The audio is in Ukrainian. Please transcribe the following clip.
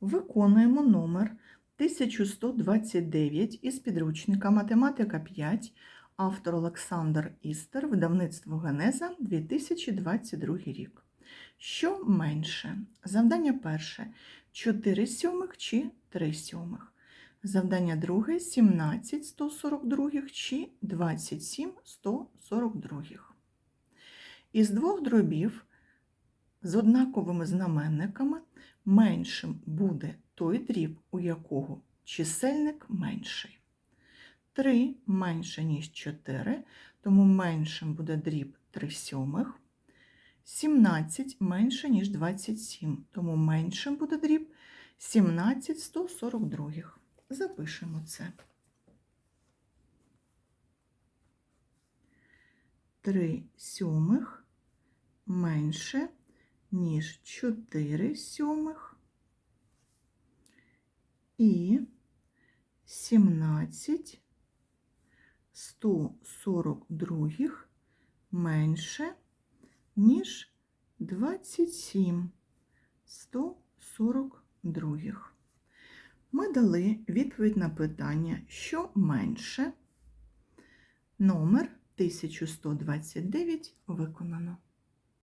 Виконуємо номер 1129 із підручника Математика 5, автор Олександр Істер, видавництво Генеза 2022 рік. Що менше? Завдання перше 4 сьомих чи 3 сьомих. Завдання друге 17 142 чи 27 142. Із двох дробів з однаковими знаменниками меншим буде той дріб, у якого чисельник менший. 3 менше, ніж 4, тому меншим буде дріб 3 сьомих. 17 менше, ніж 27, тому меншим буде дріб 17 142. Запишемо це. 3 сьомих менше, ніж 4 сьомих і 17 142 менше, ніж 27 142. Ми дали відповідь на питання, що менше. Номер 1129 виконано.